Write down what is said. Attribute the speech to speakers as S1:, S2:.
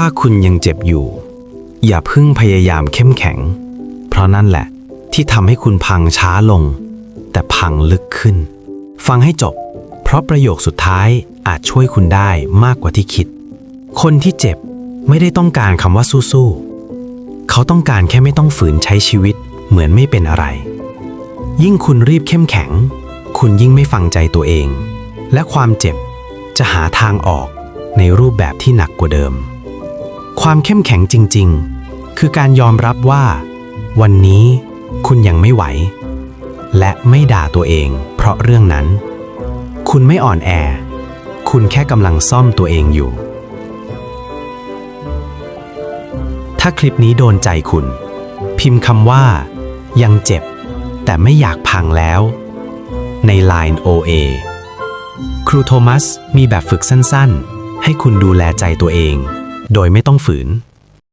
S1: ถ้าคุณยังเจ็บอยู่ อย่าพึ่งพยายามเข้มแข็ง เพราะนั่นแหละ ที่ทำให้คุณพังช้าลง แต่พังลึกขึ้น ฟังให้จบ เพราะประโยคสุดท้ายอาจช่วยคุณได้มากกว่าที่คิด คนที่เจ็บไม่ได้ต้องการคำว่าสู้ๆเขาต้องการแค่ไม่ต้องฝืนใช้ชีวิตเหมือนไม่เป็นอะไร ยิ่งคุณรีบเข้มแข็ง คุณยิ่งไม่ฟังใจตัวเอง และความเจ็บจะหาทางออกในรูปแบบที่หนักกว่าเดิม ความเข้มแข็งจริง ๆ คือการยอมรับว่า วันนี้คุณยังไม่ไหว และไม่ด่าตัวเอง เพราะเรื่องนั้น คุณไม่อ่อนแอ คุณแค่กำลังซ่อมตัวเองอยู่ ถ้าคลิปนี้โดนใจคุณ พิมพ์คำว่า ยังเจ็บ แต่ไม่อยากพังแล้ว ใน Line OA ครูโทมัสมีแบบฝึกสั้นๆ ให้คุณดูแลใจตัวเอง โดยไม่ต้องฝืน